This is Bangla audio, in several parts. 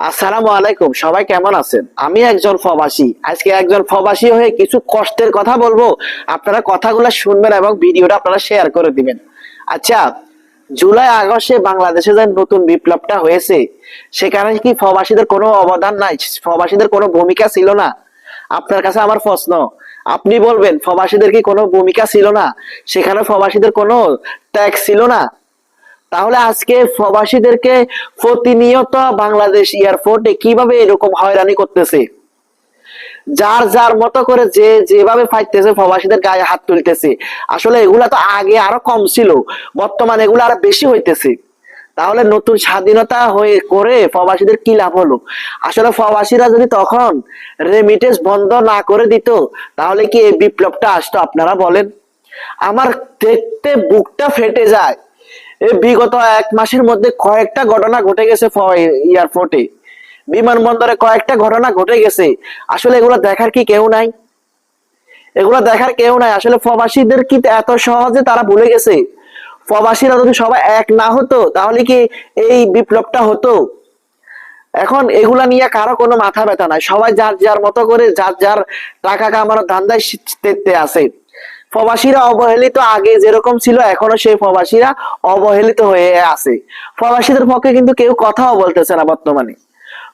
আসসালামু আলাইকুম, সবাই কেমন আছেন? আমি একজন প্রবাসী আজকে একজন প্রবাসী হয়ে কিছু কষ্টের কথা বলব। আপনারা কথাগুলো শুনবেন এবং ভিডিওটা আপনারা শেয়ার করে দিবেন। আচ্ছা জুলাই, আগস্টে বাংলাদেশে যে নতুন বিপ্লবটা হয়েছে, সেখানে কি প্রবাসীদের কোনো অবদান নাই? প্রবাসীদের কোনো ভূমিকা ছিল না? আপনার কাছে আমার প্রশ্ন, আপনি বলবেন প্রবাসীদের কি কোনো ভূমিকা ছিল না? সেখানে প্রবাসীদের কোনো ট্যাক্স ছিল না? তাহলে আজকে প্রবাসীদেরকে প্রতিনিয়ত বাংলাদেশ এয়ারপোর্টে কীভাবে এরকম হয়রানি করতেছে? যার যার মতো করে যে যেভাবে ফাইতেছে প্রবাসীদের গায়ে হাত তুলতেছে। আসলে এগুলা তো আগে আরও কম ছিল, বর্তমানে এগুলো আরও বেশি হইতেছে। তাহলে নতুন স্বাধীনতা হয়ে করে প্রবাসীদের কি লাভ হলো? আসলে প্রবাসীরা যদি তখন রেমিটেন্স বন্ধ না করে দিত, তাহলে কি এই বিপ্লবটা আসতো আপনারা বলেন? আমার দেখতে বুকটা ফেটে যায়। বিগত এক মাসের মধ্যে কয়েকটা ঘটনা ঘটে গেছে এয়ারপোর্টে বিমানবন্দরে কয়েকটা ঘটনা ঘটে গেছে। আসলে এগুলো দেখার কি কেউ নাই? এগুলো দেখার কেউ নাই। আসলে প্রবাসীদের কি এত সহজে তারা ভুলে গেছে? প্রবাসীরা যদি সবাই এক না হতো, তাহলে কি এই বিপ্লবটা হতো? এখন এগুলা নিয়ে কারও কোনো মাথা ব্যথা নাই। সবাই যার যার মতো করে, যার যার টাকা কামানোর ধান্দায় আছে। প্রবাসীরা অবহেলিত আগে যেরকম ছিল, এখনও সেই প্রবাসীরা অবহেলিত হয়ে আছে। প্রবাসীদের পক্ষে কিন্তু কেউ কথাও বলতেছে না বর্তমানে।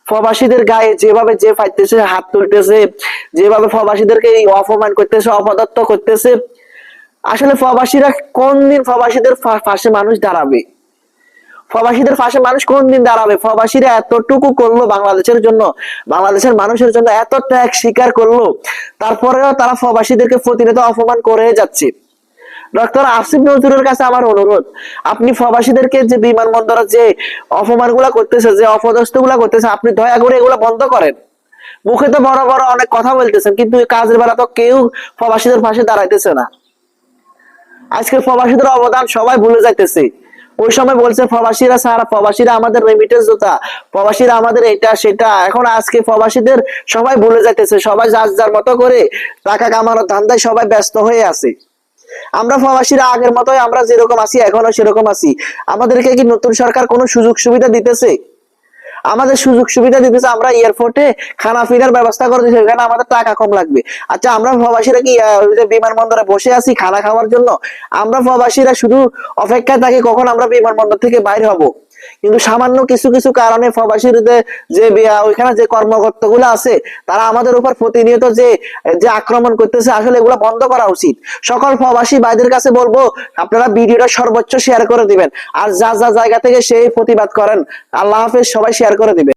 প্রবাসীদের গায়ে যেভাবে যে ফাইতেছে, হাত তুলতেছে, যেভাবে প্রবাসীদেরকে অপমান করতেছে অপদত্ত করতেছে, আসলে প্রবাসীরা কোন দিন প্রবাসীদের পাশে মানুষ দাঁড়াবে? প্রবাসীদের পাশে মানুষ কোন দিন দাঁড়াবে? প্রবাসীরা এতটুকু করল বাংলাদেশের জন্য, বাংলাদেশের মানুষের জন্য এত ত্যাগ স্বীকার করল, তারপরেও তারা প্রবাসীদেরকে প্রতিনিয়ত অপমান করে যাচ্ছে। ডক্টর আসিফ নজরুলের কাছে আমার অনুরোধ, আপনি প্রবাসীদেরকে যে বিমানবন্দরে যে অপমানগুলা করতেছে, যে অপদস্থগুলা করতেছে, আপনি দয়া করে এগুলা বন্ধ করেন। মুখে তো বড় বড় অনেক কথা বলতেছেন, কিন্তু কাজের বেলা তো কেউ প্রবাসীদের পাশে দাঁড়াইতেছে না। আজকে প্রবাসীদের অবদান সবাই ভুলে যাইতেছে। ওই সময় বলছে, প্রবাসীরা সারা প্রবাসীরা আমাদের রেমিটেন্স দোতা, প্রবাসীরা আমাদের এটা, সেটা। এখন আজকে প্রবাসীদের সবাই ভুলে যাইতেছে, সবাই যার যার মতো করে টাকা কামানোর ধান্দায় সবাই ব্যস্ত হয়ে আছে। আমরা প্রবাসীরা আগের মতোই আমরা যেরকম আছি, এখনও সেরকম আছি। আমাদেরকে কি নতুন সরকার কোনো সুযোগ সুবিধা দিতেছে? আমাদের সুযোগ সুবিধা দিতেছে, আমরা এয়ারপোর্টে খানা ফিরার ব্যবস্থা করে দিচ্ছি সেখানে আমাদের টাকা কম লাগবে। আচ্ছা আমরা প্রবাসীরা কি বিমানবন্দরে বসে আছি খানা খাওয়ার জন্য, আমরা প্রবাসীরা শুধু অপেক্ষায় থাকি কখন আমরা বিমানবন্দর থেকে বাইরে হব? কিন্তু সামান্য কিছু কিছু কারণে প্রবাসীদের যে ওইখানে যে কর্মকর্তা গুলো আছে, তারা আমাদের উপর প্রতিনিয়ত যে যে আক্রমণ করতেছে, আসলে এগুলো বন্ধ করা উচিত। সকল প্রবাসী বাইদের কাছে বলব, আপনারা ভিডিওটা সর্বোচ্চ শেয়ার করে দিবেন। আর যা যা জায়গা থেকে সেই প্রতিবাদ করেন, আল্লাহ হাফেজ, সবাই শেয়ার করে দিবেন